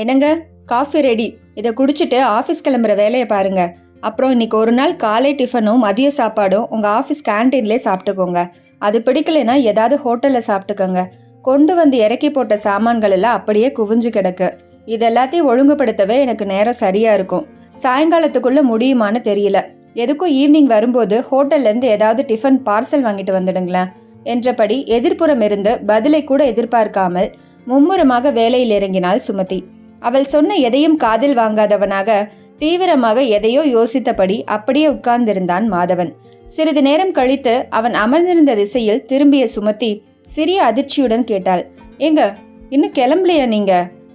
என்னங்க? Coffee ready. இதை குடிச்சிட்டு ஆஃபீஸ் கிளம்புற வேலையை பாருங்க. அப்புறம் இன்னைக்கு ஒரு நாள் காலை டிஃபனும் மதிய சாப்பாடும் உங்கள் ஆஃபீஸ் கேன்டீன்லேயே சாப்பிட்டுக்கோங்க. அது பிடிக்கலைன்னா ஏதாவது ஹோட்டலில் சாப்பிட்டுக்கோங்க. கொண்டு வந்து இறக்கி போட்ட சாமான்கள் எல்லாம் அப்படியே குவிஞ்சு கிடக்கு. இது எல்லாத்தையும் ஒழுங்குபடுத்தவே எனக்கு நேரம் சரியா இருக்கும். சாயங்காலத்துக்குள்ள முடியுமான்னு தெரியல. எதுக்கும் ஈவினிங் வரும்போது ஹோட்டல்லேருந்து ஏதாவது டிஃபன் பார்சல் வாங்கிட்டு வந்துடுங்களேன் என்றபடி எதிர்ப்புறம் இருந்து பதிலை கூட எதிர்பார்க்காமல் மும்முரமாக வேலையில் இறங்கினாள் சுமதி. அவள் சொன்ன எதையும் காதில் வாங்காதவனாக தீவிரமாக எதையோ யோசித்தபடி அப்படியே உட்கார்ந்திருந்தான் மாதவன். சிறிது நேரம் கழித்து அவன் அமர்ந்திருந்த திசையில் திரும்பிய சுமத்தி சிறிய அதிர்ச்சியுடன் கேட்டாள். ஏங்க இன்னும் கிளம்பலையா நீங்க?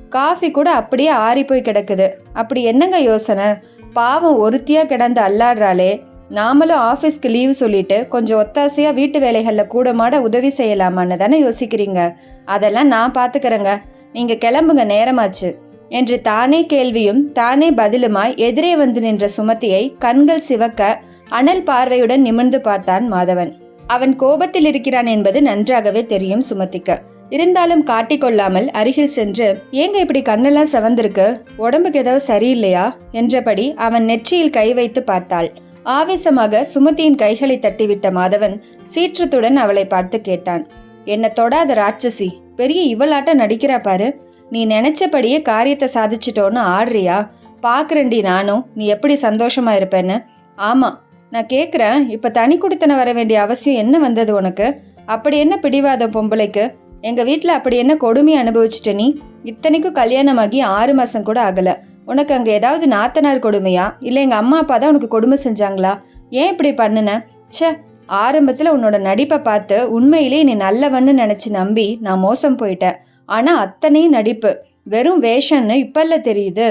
காஃபி கூட அப்படியே ஆறி போய் கிடக்குது. அப்படி என்னங்க யோசனை? பாவம் ஒருத்தியா கிடந்து அல்லாடுறாளே. நாமளும் ஆஃபீஸ்க்கு லீவ் சொல்லிட்டு கொஞ்சம் ஒத்தாசையா வீட்டு வேலைகளில் கூட மாட உதவி செய்யலாமான்னு தானே யோசிக்கிறீங்க. அதெல்லாம் நான் பார்த்துக்கிறேங்க நீங்க கிளம்புங்க நேரமாச்சு. என்று தானே கேள்வியும் தானே பதிலுமாய் எதிரே வந்து நின்ற சுமதியை கண்கள் சிவக்க அனல் பார்வையுடன் நிமிர்ந்து பார்த்தான் மாதவன். அவன் கோபத்தில் இருக்கிறான் என்பது நன்றாகவே தெரியும் சுமதிக்கு இருந்தாலும் காட்டிக்கொள்ளாமல் அருகில் சென்று ஏங்க இப்படி கண்ணெல்லாம் செவந்திருக்கு? உடம்புக்கு ஏதாவது சரியில்லையா? என்றபடி அவன் நெற்றியில் கை வைத்து பார்த்தாள். ஆவேசமாக சுமதியின் கைகளை தட்டிவிட்ட மாதவன் சீற்றத்துடன் அவளை பார்த்து கேட்டான். என்ன தொடாத ராட்சசி பெரிய இவளாட்ட நடிக்கிறா பாரு. நீ நினச்சபடியே காரியத்தை சாதிச்சிட்டோன்னு ஆடுறியா? பாக்குறேன்டி நானும். நீ எப்படி சந்தோஷமா இருப்பேன்னு? ஆமாம் நான் கேட்குறேன் இப்போ தனி குடித்தன வர வேண்டிய அவசியம் என்ன வந்தது உனக்கு? அப்படி என்ன பிடிவாதம் பொம்பளைக்கு? எங்கள் வீட்டில் அப்படி என்ன கொடுமை அனுபவிச்சிட்ட நீ? இத்தனைக்கும் கல்யாணமாகி ஆறு மாதம் கூட ஆகலை. உனக்கு அங்கே ஏதாவது நாத்தனார் கொடுமையா? இல்லை எங்கள் அம்மா அப்பா தான் உனக்கு கொடுமை செஞ்சாங்களா? ஏன் இப்படி பண்ணுன? ச்சே. ஆரம்பத்தில் உன்னோட நடிப்பை பார்த்து உண்மையிலேயே நீ நல்லவன்னு நினச்சி நம்பி நான் மோசம் போயிட்டேன். ஆனால் அத்தனையும் நடிப்பு. வெறும் வேஷம்னு இப்பல்ல தெரியுது.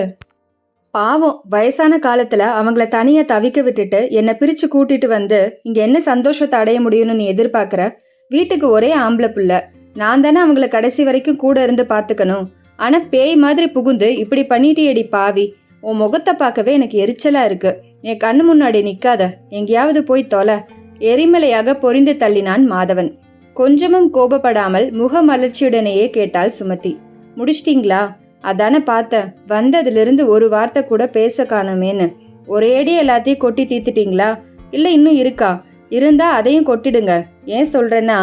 பாவம் வயசான காலத்துல அவங்கள தனியா தவிக்க விட்டுட்டு என்னை பிரிச்சு கூட்டிட்டு வந்து இங்க என்ன சந்தோஷத்தை அடைய முடியும்னு நீ எதிர்பார்க்குற? வீட்டுக்கு ஒரே ஆம்பளை புள்ள. நான் தானே அவங்கள கடைசி வரைக்கும் கூட இருந்து பார்த்துக்கணும் ஆனா பேய் மாதிரி புகுந்து இப்படி பண்ணிட்டியேடி பாவி. உன் முகத்தை பார்க்கவே எனக்கு எரிச்சலா இருக்கு. என் கண்ணு முன்னாடி நிக்காத. எங்கேயாவது போய் தொலை. எரிமலையாக பொரிந்து தள்ளினான் மாதவன். கொஞ்சமும் கோபப்படாமல் முகமலர்ச்சியுடனேயே கேட்டாள் சுமதி. முடிச்சிட்டிங்களா? அதானே பார்த்தேன். வந்ததுலேருந்து ஒரு வார்த்தை கூட பேச காணுமேன்னு. ஒரேடி எல்லாத்தையும் கொட்டி தீத்துட்டிங்களா இல்லை இன்னும் இருக்கா? இருந்தா அதையும் கொட்டிடுங்க. ஏன் சொல்கிறேன்னா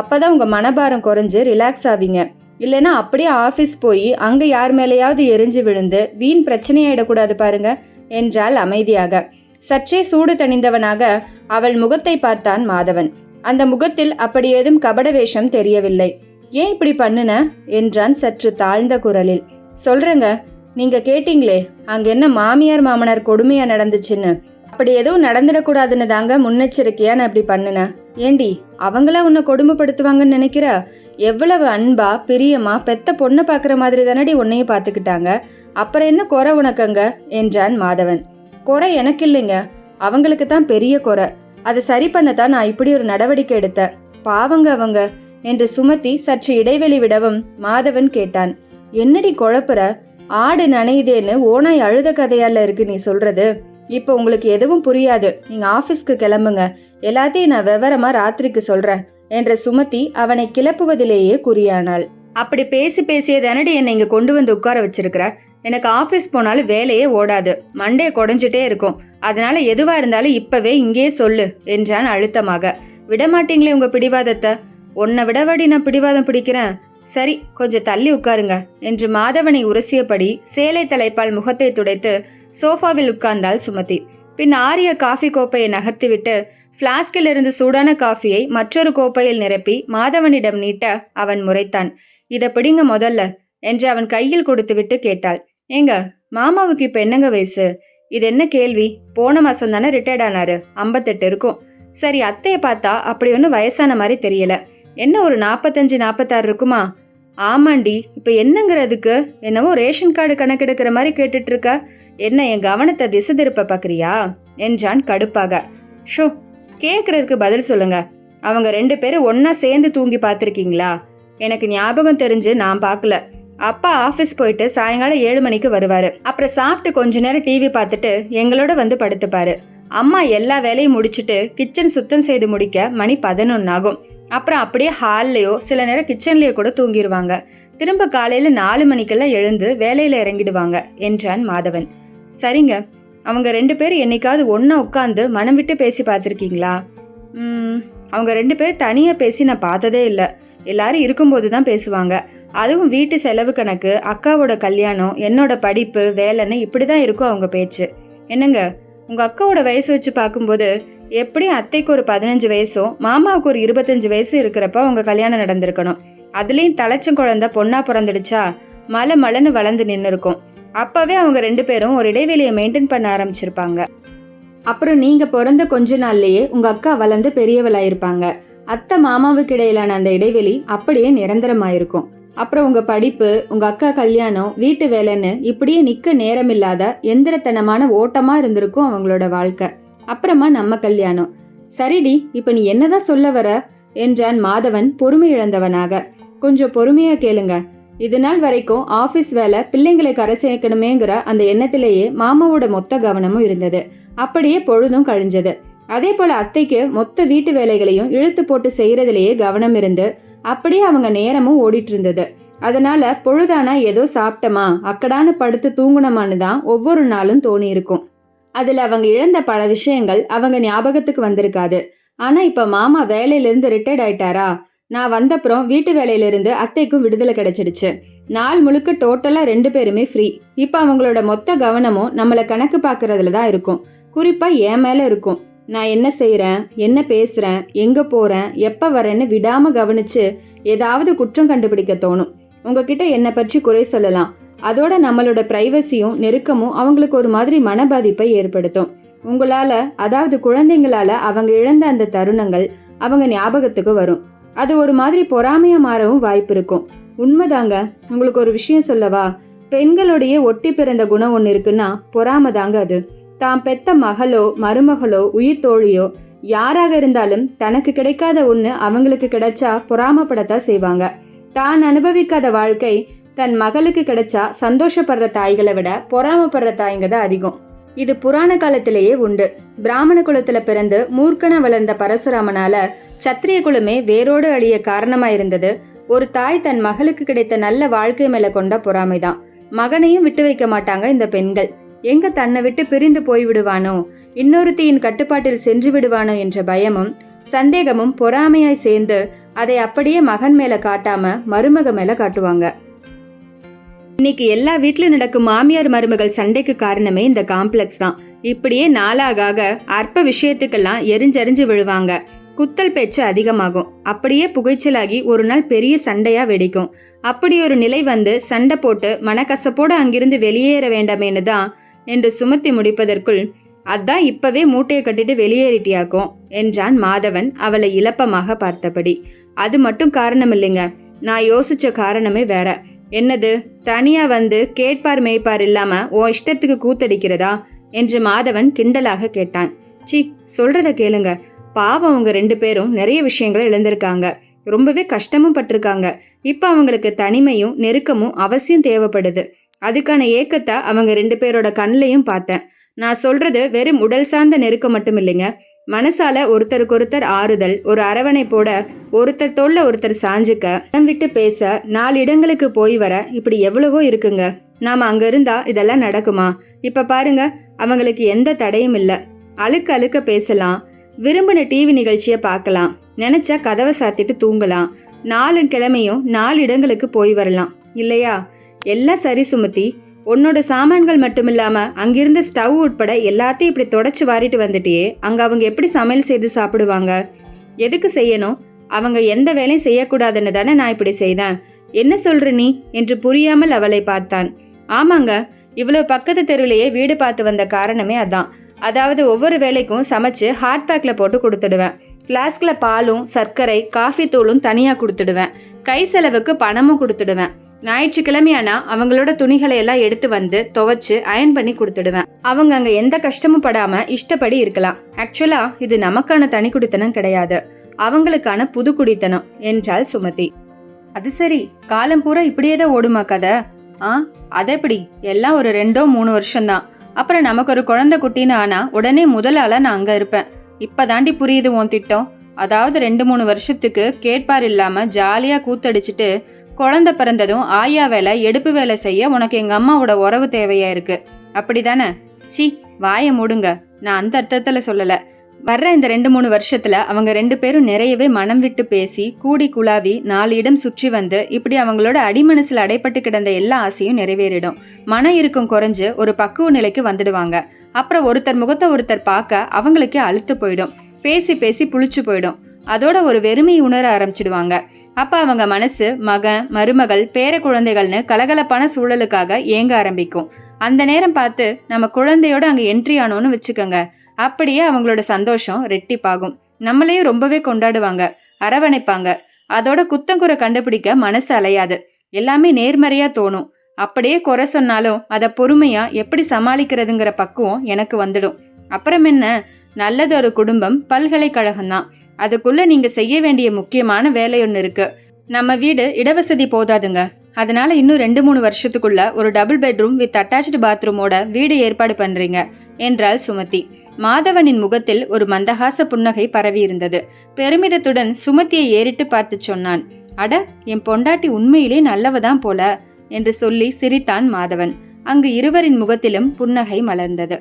அப்போ தான் உங்கள் மனபாரம் குறைஞ்சு ரிலாக்ஸ் ஆவீங்க. இல்லைன்னா அப்படியே ஆஃபீஸ் போய் அங்கே யார் மேலேயாவது எரிஞ்சு விழுந்து வீண் பிரச்சனையாயிடக்கூடாது பாருங்க என்றாள் அமைதியாக. சற்றே சூடு தணிந்தவனாக அவள் முகத்தை பார்த்தான் மாதவன். அந்த முகத்தில் அப்படி ஏதும் கபட வேஷம் தெரியவில்லை. ஏன் இப்படி பண்ணுன? என்றான் சற்று தாழ்ந்த குரலில். சொல்றேங்க நீங்க கேட்டீங்களே அங்க என்ன மாமியார் மாமனார் கொடுமையா நடந்துச்சுன்னு? அப்படி எதுவும் நடந்துடக்கூடாதுன்னு தாங்க முன்னெச்சரிக்கையா நான் இப்படி பண்ணுனேன் ஏண்டி அவங்களா உன்னை கொடுமைப்படுத்துவாங்கன்னு நினைக்கிற? எவ்வளவு அன்பா பிரியமா பெத்த பொண்ணை பார்க்குற மாதிரி தானடி உன்னையும் பார்த்துக்கிட்டாங்க. அப்புறம் என்ன குறை உனக்குங்க என்றான் மாதவன். குறை எனக்கு இல்லைங்க அவங்களுக்கு தான் பெரிய குறை. அதை சரி பண்ண தான் நான் இப்படி ஒரு நடவடிக்கை எடுத்தேன். பாவங்க அவங்க என்று சுமதி சற்று இடைவெளி விடவும் மாதவன் கேட்டான். என்னடி குழப்புற? ஆடு நனையுதேன்னு ஓனாய் அழுத கதையால இருக்கு நீ சொல்றது. இப்போ உங்களுக்கு எதுவும் புரியாது. நீங்க ஆபீஸ்க்கு கிளம்புங்க. எல்லாத்தையும் நான் விவரமா ராத்திரிக்கு சொல்றேன் என்ற சுமதி அவனை கிளப்புவதிலேயே குறியானாள். அப்படி பேசி பேசியதானடி என்னை இங்க கொண்டு வந்து உட்கார வச்சிருக்கிற? எனக்கு ஆஃபீஸ் போனாலும் வேலையே ஓடாது. மண்டே குடஞ்சிட்டே இருக்கும். அதனால எதுவா இருந்தாலும் இப்பவே இங்கேயே சொல்லு என்றான் அழுத்தமாக. விடமாட்டீங்களே உங்க பிடிவாதத்தை. உன்னை விடவாடி நான் பிடிவாதம் பிடிக்கிறேன். சரி கொஞ்சம் தள்ளி உட்காருங்க என்று மாதவனை உரசியபடி சேலை தலைப்பால் முகத்தை துடைத்து சோஃபாவில் உட்கார்ந்தாள் சுமதி. பின் ஆரிய காஃபி கோப்பையை நகர்த்திவிட்டு பிளாஸ்கில் இருந்து சூடான காஃபியை மற்றொரு கோப்பையில் நிரப்பி மாதவனிடம் நீட்ட அவன் முறைத்தான். இதை பிடிங்க முதல்ல என்று அவன் கையில் கொடுத்துவிட்டு கேட்டாள். ஏங்க மாமாவுக்கு இப்போ என்னங்க வயசு? இது என்ன கேள்வி? போன மாதம் தானே ரிட்டையர்ட் ஆனாரு. ஐம்பத்தெட்டு இருக்கும். சரி அத்தையை பார்த்தா அப்படி ஒன்றும் வயசான மாதிரி தெரியல. என்ன ஒரு நாற்பத்தஞ்சு நாற்பத்தாறு இருக்குமா? ஆமாண்டி இப்போ என்னங்கிறதுக்கு என்னவோ ரேஷன் கார்டு கணக்கெடுக்கிற மாதிரி கேட்டுட்டு இருக்க என்ன என் கவனத்தை திசை திருப்ப பார்க்குறியா என்றான் கடுப்பாக. ஷோ கேட்கறதுக்கு பதில் சொல்லுங்க. அவங்க ரெண்டு பேரும் ஒன்னா சேர்ந்து தூங்கி பார்த்துருக்கீங்களா? எனக்கு ஞாபகம் தெரிஞ்சு நான் பார்க்கல. அப்பா ஆஃபீஸ் போயிட்டு சாயங்காலம் ஏழு மணிக்கு வருவாரு. அப்புறம் சாப்பிட்டு கொஞ்ச நேரம் டிவி பார்த்துட்டு எங்களோட வந்து படுத்துப்பாரு. அம்மா எல்லா வேலையும் முடிச்சுட்டு கிச்சன் சுத்தம் செய்து முடிக்க மணி பதினொன்று ஆகும் அப்புறம் அப்படியே ஹால்லையோ சில நேரம் கிச்சன்லேயோ கூட தூங்கிடுவாங்க திரும்ப காலையில் நாலு மணிக்கெல்லாம் எழுந்து வேலையில் இறங்கிடுவாங்க என்றான் மாதவன். சரிங்க அவங்க ரெண்டு பேரும் என்னைக்காவது ஒன்றா உட்காந்து மனம் விட்டு பேசி பார்த்துருக்கீங்களா? அவங்க ரெண்டு பேரும் தனியாக பேசி நான் பார்த்ததே இல்லை. எல்லாரும் இருக்கும்போது தான் பேசுவாங்க. அதுவும் வீட்டு செலவு கணக்கு அக்காவோட கல்யாணம் என்னோட படிப்பு வேலைன்னு இப்படி தான் இருக்கும் அவங்க பேச்சு. என்னங்க உங்கள் அக்காவோட வயசு வச்சு பார்க்கும்போது எப்படியும் அத்தைக்கு ஒரு பதினஞ்சு வயசும் மாமாவுக்கு ஒரு இருபத்தஞ்சு வயசு இருக்கிறப்ப அவங்க கல்யாணம் நடந்திருக்கணும். அதுலேயும் தலைச்சம் குழந்த பொண்ணா பிறந்துடுச்சா மலை மலைன்னு வளர்ந்து நின்று இருக்கும் அப்பவே அவங்க ரெண்டு பேரும் ஒரு இடைவெளியை மெயின்டைன் பண்ண ஆரம்பிச்சிருப்பாங்க. அப்புறம் நீங்க பிறந்த கொஞ்ச நாள்லயே உங்க அக்கா வளர்ந்து பெரியவளாயிருப்பாங்க. அத்தை மாமாவுக்கு இடையிலான அந்த இடைவெளி அப்படியே நிரந்தரமாயிருக்கும். அப்புறம் உங்க படிப்பு உங்க அக்கா கல்யாணம் வீட்டு வேலைன்னு இப்படியே நிக்க நேரமில்லாத எந்திரத்தனமான ஓட்டமா இருந்திருக்கும் அவங்களோட வாழ்க்கை. அப்புறமா நம்ம கல்யாணம். சரிடி இப்ப நீ என்னதான் சொல்ல வர? என்றான் மாதவன் பொறுமை இழந்தவனாக. கொஞ்சம் பொறுமையா கேளுங்க. இது நாள் வரைக்கும் ஆபீஸ் வேலை பிள்ளைங்களை கரை சேர்க்கணுமேங்கிற அந்த எண்ணத்திலேயே மாமாவோட மொத்த கவனமும் இருந்தது. அப்படியே பொழுதும் கழிஞ்சது. அதே போல அத்தைக்கு மொத்த வீட்டு வேலைகளையும் இழுத்து போட்டு செய்யறதுலயே கவனம் இருந்து அப்படியே அவங்க நேரமும் ஓடிட்டு இருந்தது அதனால பொழுதானா ஏதோ சாப்பிட்டமா அக்கடான்னு படுத்து தூங்குனமான்னு தான் ஒவ்வொரு நாளும் தோணி இருக்கும் அதுல அவங்க இழந்த பல விஷயங்கள் அவங்க ஞாபகத்துக்கு வந்திருக்காது. ஆனா இப்ப மாமா வேலையிலேருந்து ரிட்டையர்ட் ஆயிட்டாரா? நான் வந்தப்புறம் வீட்டு வேலையிலிருந்து அத்தைக்கும் விடுதலை கிடைச்சிடுச்சு. நாள் முழுக்க டோட்டலா ரெண்டு பேருமே ஃப்ரீ இப்ப அவங்களோட மொத்த கவனமும் நம்மள கணக்கு பாக்குறதுல தான் இருக்கும். குறிப்பா என் மேல இருக்கும். நான் என்ன செய்கிறேன் என்ன பேசுகிறேன் எங்கே போகிறேன் எப்போ வரேன்னு விடாமல் கவனிச்சு ஏதாவது குற்றம் கண்டுபிடிக்க தோணும். உங்ககிட்ட என்னை பற்றி குறை சொல்லலாம். அதோட நம்மளோட ப்ரைவசியும் நெருக்கமும் அவங்களுக்கு ஒரு மாதிரி மன பாதிப்பை ஏற்படுத்தும். உங்களால் அதாவது குழந்தைங்களால அவங்க இழந்த அந்த தருணங்கள் அவங்க ஞாபகத்துக்கு வரும். அது ஒரு மாதிரி பொறாமையாக மாறவும் வாய்ப்பு இருக்கும். உண்மைதாங்க. உங்களுக்கு ஒரு விஷயம் சொல்லவா? பெண்களுடைய ஒட்டி பிறந்த குணம் ஒன்று இருக்குன்னா பொறாமை தாங்க அது. தாம் பெத்த மகளோ மருமகளோ உயிர் தோழியோ யாராக இருந்தாலும் தனக்கு கிடைக்காத ஒன்று அவங்களுக்கு கிடைச்சா பொறாமப்படத்தான் செய்வாங்க. தான் அனுபவிக்காத வாழ்க்கை தன் மகளுக்கு கிடைச்சா சந்தோஷப்படுற தாய்களை விட பொறாமப்படுற தாய்ங்க தான் அதிகம். இது புராண காலத்திலேயே உண்டு. பிராமண குலத்துல பிறந்து மூர்க்கன வளர்ந்த பரசுராமனால சத்திரிய குலமே வேரோடு அழிய காரணமா இருந்தது. ஒரு தாய் தன் மகளுக்கு கிடைத்த நல்ல வாழ்க்கை மேல கொண்ட பொறாமைதான். மகனையும் விட்டு வைக்க மாட்டாங்க இந்த பெண்கள். எங்க தன்னை விட்டு பிரிந்து போய் விடுவானோ இன்னொருத்தியின் கட்டுப்பாட்டில் சென்று விடுவானோ என்ற பயமும் சந்தேகமும் பொறாமையாய் சேர்ந்து அதை அப்படியே மகன் மேல காட்டாம மருமக மேல காட்டுவாங்க. இன்னைக்கு எல்லா வீட்லயும் நடக்கும் மாமியார் மருமகள் சண்டைக்கு காரணமே இந்த காம்ப்ளெக்ஸ் தான். இப்படியே நாளாக ஆக அற்ப விஷயத்துக்கெல்லாம் எரிஞ்செறிஞ்சு விழுவாங்க. குத்தல் பேச்சு அதிகமாகும். அப்படியே புகைச்சலாகி ஒரு நாள் பெரிய சண்டையா வெடிக்கும். அப்படி ஒரு நிலை வந்து சண்டை போட்டு மனக்கசப்போடு அங்கிருந்து வெளியேற வேண்டாமேன்னு தான் என்று சுமத்தி முடிப்பதற்குள் அதான் இப்பவே மூட்டையை கட்டிட்டு வெளியேறிட்டியாக்கும் என்றான் மாதவன் அவளை இழப்பமாக பார்த்தபடி. அது மட்டும் காரணம் இல்லைங்க நான் யோசிச்ச காரணமே வேற. என்னது? தனியா வந்து கேட்பார் மேய்ப்பார் இல்லாம உன் இஷ்டத்துக்கு கூத்தடிக்கிறதா? என்று மாதவன் கிண்டலாக கேட்டான். சி சொல்றத கேளுங்க. பாவம் அவங்க ரெண்டு பேரும் நிறைய விஷயங்களை இழந்திருக்காங்க. ரொம்பவே கஷ்டமும் பட்டிருக்காங்க. இப்போ அவங்களுக்கு தனிமையும் நெருக்கமும் அவசியம் தேவைப்படுது. அதுக்கான ஏக்கத்தை அவங்க ரெண்டு பேரோட கண்ணிலையும் பார்த்தேன். நான் சொல்றது வெறும் உடல் சார்ந்த நெருக்கம் மட்டும் இல்லைங்க. மனசால ஒருத்தருக்கொருத்தர் ஆறுதல் ஒரு அரவணைப்போட ஒருத்தர் தோல்ல ஒருத்தர் சாஞ்சுக்க இடம் விட்டு பேச நாலு இடங்களுக்கு போய் வர இப்படி எவ்வளவோ இருக்குங்க. நாம அங்க இருந்தா இதெல்லாம் நடக்குமா? இப்ப பாருங்க அவங்களுக்கு எந்த தடையும் இல்ல. அழுக்க அழுக்க பேசலாம். விரும்பின டிவி நிகழ்ச்சியை பார்க்கலாம். நினைச்சா கதவை சாத்திட்டு தூங்கலாம். நாலு கிழமையும் நாலு இடங்களுக்கு போய் வரலாம். இல்லையா? எல்லாம் சரி சுமதி. உன்னோட சாமான்கள் மட்டும் இல்லாம அங்கிருந்த ஸ்டவ் உட்பட எல்லாத்தையும் இப்படி தொடச்சு வாரிட்டு வந்துட்டியே அங்க அவங்க எப்படி சமையல் செய்து சாப்பிடுவாங்க? எதுக்கு செய்யணும்? அவங்க எந்த வேலையும் செய்யக்கூடாதுன்னு தானே நான் இப்படி செய்தேன். என்ன சொல்ற நீ? என்று புரியாமல் அவளை பார்த்தான். ஆமாங்க இவ்வளவு பக்கத்து தெருவிலேயே வீடு பார்த்து வந்த காரணமே அதான். அதாவது ஒவ்வொரு வேலைக்கும் சமைச்சு ஹாட் பேக்ல போட்டு கொடுத்துடுவேன். ஃப்ளாஸ்க்ல பாலும் சர்க்கரை காஃபி தூளும் தனியா கொடுத்துடுவேன். கை செலவுக்கு பணமும் கொடுத்துடுவேன். ஞாயிற்றுக்கிழமையானா அவங்களோட துணிகளை எல்லாம் எடுத்து வந்து துவைச்சு அயன் பண்ணி கொடுத்துடுவேன். அவங்க அங்க எந்த கஷ்டமும் படாம இஷ்டப்படி இருக்கலாம். ஆக்சுவலா இது நமக்கான தனி குடித்தனம் கிடையாது. அவங்களுக்கான புது குடித்தனம் என்றாள் சுமதி. அது சரி காலம் பூரா இப்படியே தான் ஓடுமா கதை? ஆ அதெப்படி எல்லாம் ஒரு ரெண்டோ மூணு வருஷம்தான். அப்புறம் நமக்கு ஒரு குழந்தை குட்டின்னு ஆனா உடனே முதல் நான் அங்க இருப்பேன். இப்பதாண்டி புரியுது உன் திட்டம். அதாவது ரெண்டு மூணு வருஷத்துக்கு கேட்பார் இல்லாம ஜாலியா கூத்தடிச்சிட்டு குழந்தை பிறந்ததும் ஆயா வேலை எடுப்பு வேலை செய்ய உனக்கு எங்க அம்மாவோட உறவு தேவையா இருக்கு? அப்படிதானே? சி வாயை மூடுங்க. நான் அந்த அர்த்தத்துல சொல்லல. வர்ற இந்த ரெண்டு மூணு வருஷத்துல அவங்க ரெண்டு பேரும் நிறையவே மனம் விட்டு பேசி கூடி குழாவி நாலு இடம் சுற்றி வந்து இப்படி அவங்களோட அடிமனசில் அடைப்பட்டு கிடந்த எல்லா ஆசையும் நிறைவேறிடும். மன இறுக்கம் குறைஞ்சு ஒரு பக்குவ நிலைக்கு வந்துடுவாங்க. அப்புறம் ஒருத்தர் முகத்தை ஒருத்தர் பார்க்க அவங்களுக்கே அழுத்து போயிடும். பேசி பேசி புளிச்சு போயிடும். அதோட ஒரு வெறுமை உணர ஆரம்பிச்சிடுவாங்க. அப்ப அவங்க மனசு மகன் மருமகள் பேர குழந்தைகள்னு கலகலப்பான சூழலுக்காக ஏங்க ஆரம்பிக்கும். அந்த நேரம் பார்த்து நம்ம குழந்தையோட அங்க என்ட்ரி ஆனோன்னு வச்சுக்கோங்க. அப்படியே அவங்களோட சந்தோஷம் ரெட்டிப்பாகும். நம்மளையும் ரொம்பவே கொண்டாடுவாங்க அரவணைப்பாங்க. அதோட குத்தங்குறை கண்டுபிடிக்க மனசு அலையாது. எல்லாமே நேர்மறையா தோணும். அப்படியே குறை சொன்னாலும் அதை பொறுமையா எப்படி சமாளிக்கிறதுங்கிற பக்குவம் எனக்கு வந்துடும். அப்புறம் என்ன? நல்லதொரு குடும்பம் பல்கலைக்கழகம் தான் அதுக்குள்ள நீங்க செய்ய வேண்டிய முக்கியமான வேலை ஒன்று இருக்கு. நம்ம வீடு இடவசதி போதாதுங்க. அதனால இன்னும் ரெண்டு மூணு வருஷத்துக்குள்ள ஒரு டபுள் பெட்ரூம் வித் அட்டாச்டு பாத்ரூமோட வீடு ஏற்பாடு பண்றீங்க என்றாள் சுமதி. மாதவனின் முகத்தில் ஒரு மந்தகாச புன்னகை பரவி இருந்தது. பெருமிதத்துடன் சுமதியை ஏறிட்டு பார்த்து சொன்னான் அட என் பொண்டாட்டி உண்மையிலே நல்லவதான் போல என்று சொல்லி சிரித்தான் மாதவன். அங்கு இருவரின் முகத்திலும் புன்னகை மலர்ந்தது.